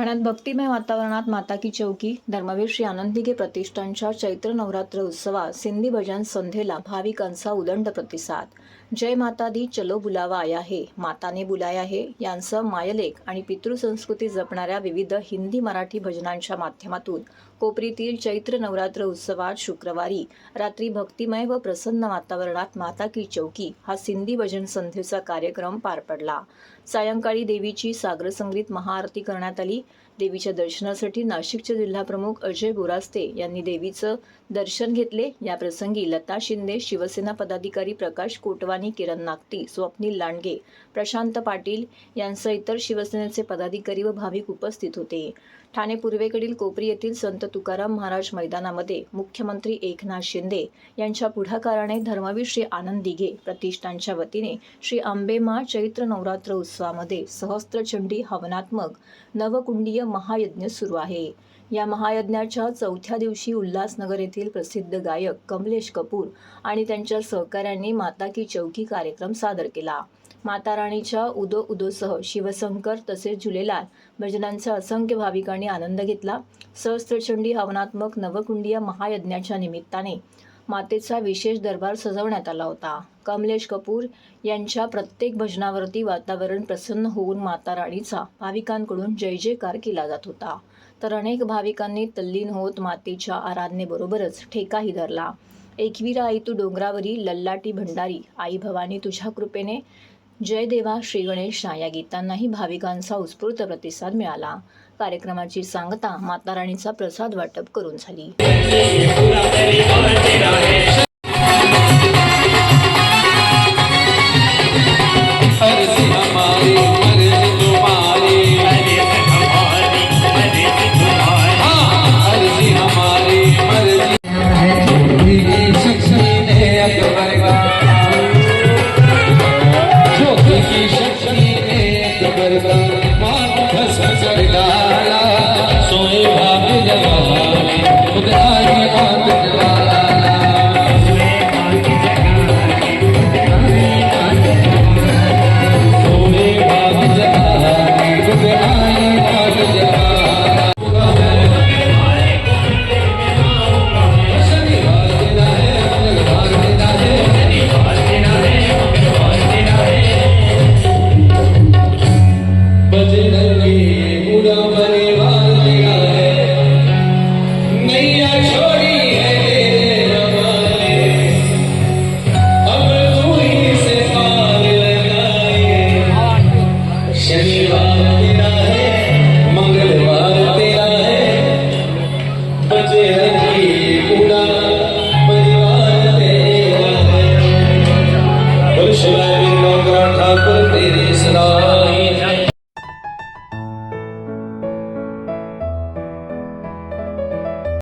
ठाण्यात भक्तिमय वातावरणात माता की चौकी धर्मवीर श्री आनंदिगे प्रतिष्ठानच्या चैत्र नवरात्र उत्सवात सिंधी भजन संध्येला भाविकांचा उदंड प्रतिसाद. जय माता दी चलो बुलावा आया है. माताने बुलाया हे. यांचं मायलेख आणि पितृसंस्कृती जपणाऱ्या विविध हिंदी मराठी भजनांच्या माध्यमातून कोपरीतील चैत्र नवरात्र उत्सवात शुक्रवारी रात्री भक्तिमय व प्रसन्न वातावरणात माता की चौकी हा सिंधी भजन संध्येचा कार्यक्रम पार पडला. सायंकाळी देवीची सागरसंगीत महाआरती करण्यात आली. देवीच्या दर्शनासाठी नाशिकचे जिल्हाप्रमुख अजय बोरास्ते यांनी देवीचं दर्शन घेतले. या प्रसंगी लता शिंदे शिवसेना पदाधिकारी प्रकाश कोटवानी किरण नागती स्वप्नील लांडगे प्रशांत पाटील यांसह इतर शिवसेनेचे पदाधिकारी व भाविक उपस्थित होते. ठाणे पूर्वेकडील कोपरी येथील संत तुकाराम महाराज मैदानामध्ये मुख्यमंत्री एकनाथ शिंदे यांच्या पुढाकाराने धर्मवीर श्री आनंद दिघे प्रतिष्ठानच्या वतीने श्री अंबेमा चैत्र नवरात्र उत्सवामध्ये सहस्त्रचंडी हवनात्मक नवकुंडीय महायज्ञ सुरू आहे. या महायज्ञाच्या चौथ्या दिवशी उल्हासनगर येथील प्रसिद्ध गायक कमलेश कपूर आणि त्यांच्या सहकाऱ्यांनी माता की चौकी कार्यक्रम सादर केला. माता राणीच्या उदो उदोसह शिवशंकर तसेच झुलेलाल भजनांचा असंख्य भाविकांनी आनंद घेतला. सहस्त्रचंडी हवनात्मक नवकुंडीय महायज्ञाच्या निमित्ताने मातेचा विशेष दरबार सजवण्यात आला होता. कमलेश कपूर यांच्या प्रत्येक भजनावरती वातावरण प्रसन्न होऊन माता राणीचा भाविकांकडून जय जयकार केला जात होता. तर अनेक भाविकांनी तल्लीन होत मातेच्या आराधनेबरोबरच ठेकाही धरला. एकविरा आई तू डोंगरावरी लल्लाटी भंडारी आई भवानी तुझ्या कृपेने जय देवा श्री गणेशा या गीतांनाही भाविकांचा उत्स्फूर्त प्रतिसाद मिळाला. कार्यक्रमाची सांगता माता राणीचा प्रसाद वाटप करून झाली.